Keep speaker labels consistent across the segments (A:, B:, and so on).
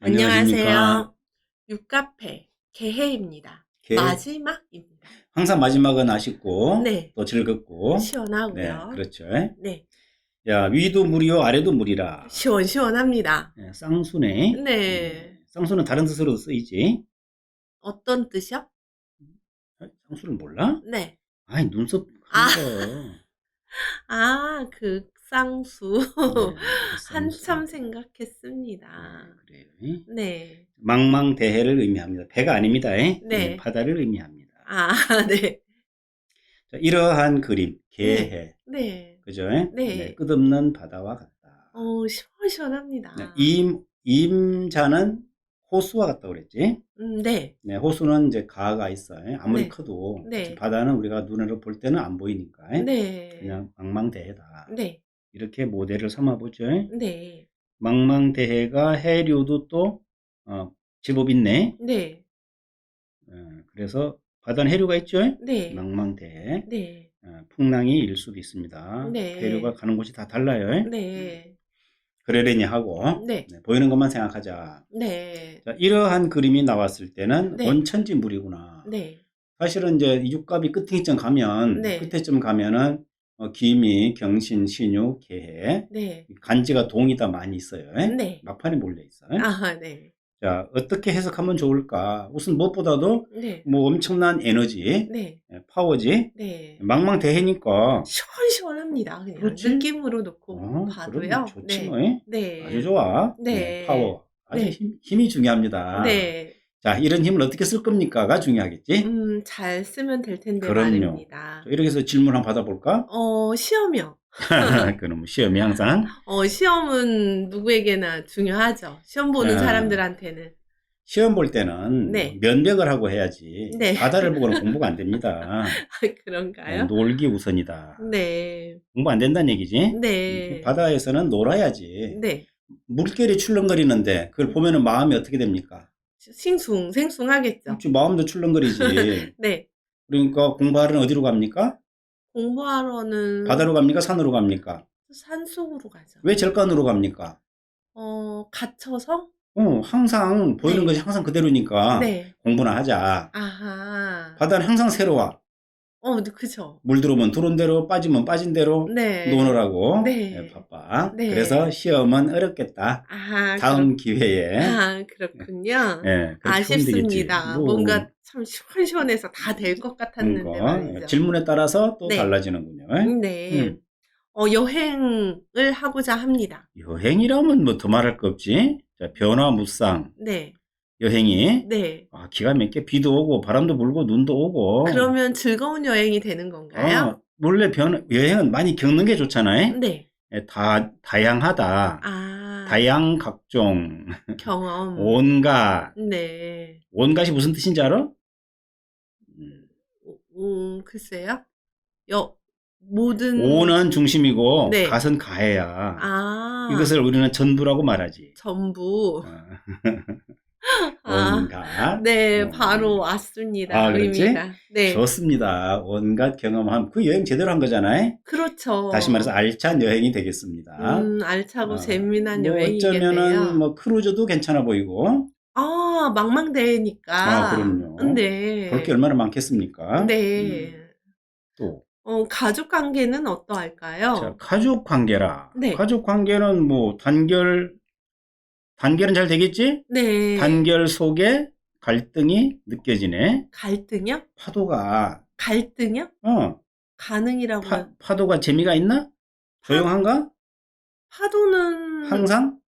A: 안녕하세요. 육카페 개해입니다.
B: 개-
A: 마지막입니다.
B: 항상 마지막은 아쉽고
A: 네.
B: 또 즐겁고 네,
A: 시원하고요.
B: 그렇죠.
A: 네.
B: 야 위도 물이요 아래도 물이라.
A: 시원시원합니다.
B: 네, 쌍수네.
A: 네.
B: 쌍수는 다른 뜻으로도 쓰이지.
A: 어떤 뜻이요?
B: 아, 쌍수를 몰라?
A: 네.
B: 아이 눈썹
A: 아.
B: 큰 거.
A: 아, 그 쌍수.
B: 네.
A: 한참 생각했습니다.
B: 네, 그래요.
A: 네.
B: 망망대해를 의미합니다. 배가 아닙니다. 에?
A: 네.
B: 바다를 의미합니다.
A: 아, 네.
B: 자, 이러한 그림 개해
A: 네.
B: 그죠?
A: 네.
B: 끝없는 바다와 같다.
A: 어, 시원시원합니다.
B: 네, 임 임자는 호수와 같다고 그랬지.
A: 음, 네.
B: 네, 호수는 이제 가가 있어요. 아무리
A: 네.
B: 커도
A: 네.
B: 바다는 우리가 눈으로 볼 때는 안 보이니까
A: 네.
B: 그냥 망망대해다.
A: 네.
B: 이렇게 모델을 삼아보죠.
A: 네.
B: 망망대해가 해류도 또 어, 제법 있네.
A: 네.
B: 어, 그래서 바다는 해류가 있죠.
A: 네.
B: 망망대해.
A: 네.
B: 어, 풍랑이 일 수도 있습니다.
A: 네.
B: 해류가 가는 곳이 다 달라요.
A: 네.
B: 그러려니 하고
A: 네.
B: 네, 보이는 것만 생각하자.
A: 네.
B: 자, 이러한 그림이 나왔을 때는
A: 네.
B: 원천지 물이구나.
A: 네.
B: 사실은 이제 이 육갑이 끝에쯤 가면
A: 네.
B: 끝에쯤 가면은 어, 기미, 경신, 신유, 개해,
A: 네.
B: 간지가 동이 다 많이 있어요.
A: 네.
B: 막판에 몰려 있어요.
A: 아, 네.
B: 자, 어떻게 해석하면 좋을까? 우선 무엇보다도
A: 네.
B: 뭐 엄청난 에너지,
A: 네.
B: 예, 파워지,
A: 네.
B: 망망대해니까
A: 시원시원합니다. 그냥
B: 그렇지?
A: 느낌으로 놓고
B: 어,
A: 봐도요.
B: 좋지
A: 네.
B: 뭐. 예?
A: 네.
B: 아주 좋아.
A: 네.
B: 파워. 아주
A: 네.
B: 힘, 힘이 중요합니다.
A: 네.
B: 자, 이런 힘을 어떻게 쓸 겁니까가 중요하겠지?
A: 음, 잘 쓰면 될 텐데
B: 그럼요.
A: 말입니다.
B: 자, 이렇게 해서 질문 한번 받아볼까?
A: 어, 시험이요.
B: 그럼 시험이 항상
A: 어, 시험은 누구에게나 중요하죠. 시험 보는
B: 아.
A: 사람들한테는.
B: 시험 볼 때는
A: 네.
B: 면벽을 하고 해야지
A: 네.
B: 바다를 보고는 공부가 안 됩니다.
A: 그런가요?
B: 놀기 우선이다.
A: 네.
B: 공부 안 된다는 얘기지?
A: 네.
B: 바다에서는 놀아야지.
A: 네.
B: 물결이 출렁거리는데 그걸 보면은 마음이 어떻게 됩니까?
A: 싱숭, 생숭하겠죠.
B: 그렇지, 마음도 출렁거리지.
A: 네.
B: 그러니까 공부하러는 어디로 갑니까?
A: 공부하러는
B: 바다로 갑니까? 산으로 갑니까?
A: 산 속으로 가죠.
B: 왜 절간으로 갑니까?
A: 어, 갇혀서?
B: 어, 항상 보이는
A: 네.
B: 것이 항상 그대로니까
A: 네.
B: 공부나 하자.
A: 아하.
B: 바다는 항상 새로워.
A: 어, 네, 그죠.
B: 물 들어오면 들어온 대로, 빠지면 빠진 대로
A: 네.
B: 노느라고
A: 네.
B: 예, 바빠.
A: 네.
B: 그래서 시험은 어렵겠다.
A: 아하.
B: 다음 기회에.
A: 아, 그렇군요.
B: 예, 그렇게 되겠지.
A: 아쉽습니다.
B: 뭐,
A: 뭔가 참 시원시원해서 다 될 것 같았는데
B: 그러니까,
A: 말이죠.
B: 질문에 따라서 또
A: 네.
B: 달라지는군요.
A: 네.
B: 음.
A: 어, 여행을 하고자 합니다.
B: 여행이라면 뭐 더 말할 거 없지. 자, 변화무쌍
A: 네.
B: 여행이
A: 네.
B: 아, 기가 막히게 비도 오고 바람도 불고 눈도 오고.
A: 그러면 즐거운 여행이 되는 건가요?
B: 어, 원래 변 여행은 많이 겪는 게 좋잖아요.
A: 네.
B: 예, 다 다양하다.
A: 아,
B: 다양 각종
A: 경험.
B: 온갖
A: 네.
B: 온갖이 무슨 뜻인지 알아? 음,
A: 음, 글쎄요. 여, 모든.
B: 오는 중심이고
A: 네.
B: 갓은 가해야.
A: 아.
B: 이것을 우리는 전부라고 말하지.
A: 전부.
B: 어,
A: 아,
B: 온갖.
A: 네,
B: 어,
A: 바로 왔습니다.
B: 아, 그렇지?
A: 의미가. 네.
B: 좋습니다. 온갖 경험함. 그 여행 제대로 한 거잖아요.
A: 그렇죠.
B: 다시 말해서 알찬 여행이 되겠습니다.
A: 음, 알차고
B: 어,
A: 재미난
B: 뭐
A: 여행이겠네요.
B: 어쩌면은 뭐 크루즈도 괜찮아 보이고
A: 아, 망망대해니까.
B: 아, 그럼요.
A: 네.
B: 볼 게 얼마나 많겠습니까?
A: 네.
B: 음, 또
A: 어, 가족 관계는 어떠할까요?
B: 자, 가족 관계라.
A: 네.
B: 가족 관계는 뭐 단결 단결은 잘 되겠지?
A: 네.
B: 단결 속에 갈등이 느껴지네.
A: 갈등이요?
B: 파도가
A: 갈등이요?
B: 어
A: 가능이라고.
B: 파, 파도가 재미가 있나? 조용한가?
A: 파도는
B: 항상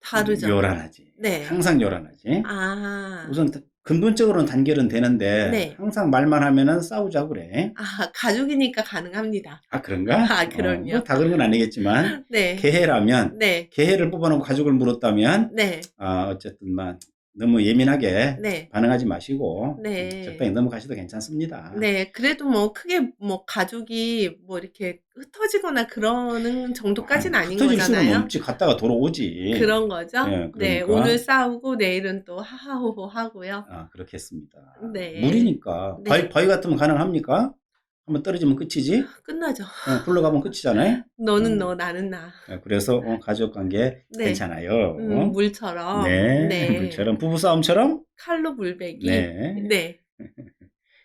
A: 다르죠.
B: 요란하지.
A: 네.
B: 항상 요란하지.
A: 아.
B: 우선 근본적으로는 단결은 되는데
A: 네.
B: 항상 말만 하면은 싸우자 그래.
A: 아, 가족이니까 가능합니다.
B: 아 그런가?
A: 아, 그럼요.
B: 어, 뭐다 그런 건 아니겠지만
A: 네.
B: 개해라면
A: 네.
B: 개해를 뽑아놓고 가족을 물었다면
A: 네.
B: 아 어쨌든 막 너무 예민하게
A: 네.
B: 반응하지 마시고
A: 네.
B: 적당히 넘어가셔도 괜찮습니다.
A: 네. 그래도 뭐 크게 뭐 가족이 뭐 이렇게 흩어지거나 그러는 정도까지는 아닌
B: 흩어질 수는
A: 거잖아요.
B: 없지. 갔다가 돌아오지.
A: 그런 거죠?
B: 예,
A: 네.
B: 그러니까.
A: 오늘 싸우고 내일은 또 하하호호 하고요.
B: 아 그렇겠습니다.
A: 네.
B: 물이니까
A: 네.
B: 바위, 바위 같으면 가능합니까? 한번 떨어지면 끝이지.
A: 끝나죠.
B: 어, 굴러가면 끝이잖아요.
A: 너는
B: 음.
A: 너, 나는 나.
B: 어, 그래서 어, 가족 관계
A: 네.
B: 괜찮아요.
A: 음, 물처럼.
B: 네,
A: 네.
B: 물처럼 부부 싸움처럼.
A: 칼로 물베기.
B: 네.
A: 네.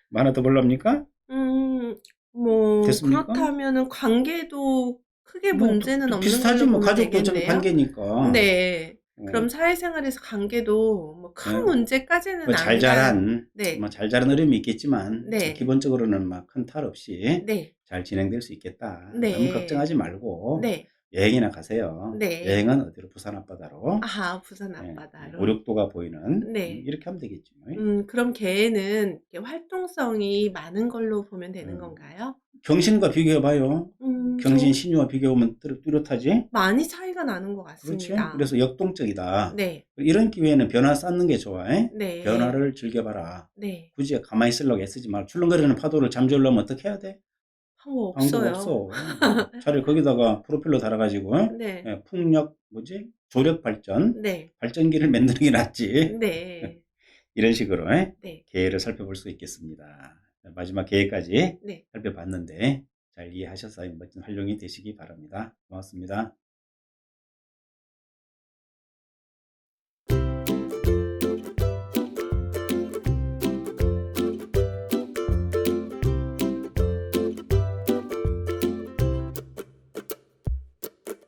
B: 뭐 하나 더 볼랍니까?
A: 음, 뭐,
B: 됐습니까?
A: 그렇다면은 관계도 크게
B: 뭐,
A: 문제는
B: 또
A: 없는
B: 비슷하지
A: 걸로
B: 뭐
A: 보면
B: 가족도 어차피
A: 되겠네요.
B: 관계니까.
A: 네.
B: 어,
A: 그럼 사회생활에서 관계도 뭐큰
B: 네.
A: 문제까지는
B: 뭐
A: 아니다.
B: 잘 자란
A: 네.
B: 뭐 잘 자란 어려움이 있겠지만
A: 네.
B: 기본적으로는 막 큰 탈 없이
A: 네.
B: 잘 진행될 수 있겠다.
A: 네.
B: 너무 걱정하지 말고
A: 네.
B: 여행이나 가세요.
A: 네.
B: 여행은 어디로 부산 앞바다로
A: 아하, 부산
B: 네,
A: 앞바다로.
B: 오륙도가 보이는
A: 네.
B: 음, 이렇게 하면 되겠죠.
A: 음, 그럼 이렇게 활동성이 많은 걸로 보면 되는
B: 음.
A: 건가요?
B: 경신과 비교해봐요.
A: 음,
B: 경신
A: 좀
B: 신유와 비교하면 뚜렷- 뚜렷하지.
A: 많이 차이가 나는 것
B: 그렇지.
A: 같습니다.
B: 그래서 역동적이다.
A: 네.
B: 이런 기회에는 변화 쌓는 게 좋아. 에?
A: 네.
B: 변화를 즐겨봐라.
A: 네.
B: 굳이 가만히 있으려고 애쓰지 말고 출렁거리는 파도를 잠재우려면 어떻게 해야 돼?
A: 방법
B: 방법
A: 없어요.
B: 없어. 차라리 거기다가 프로펠러 달아가지고
A: 네.
B: 예, 풍력 뭐지 조력 발전
A: 네.
B: 발전기를 만드는 게 낫지.
A: 네.
B: 이런 식으로 예,
A: 네.
B: 계획을 살펴볼 수 있겠습니다. 마지막 계획까지
A: 네.
B: 살펴봤는데 잘 이해하셔서 멋진 활용이 되시기 바랍니다. 고맙습니다.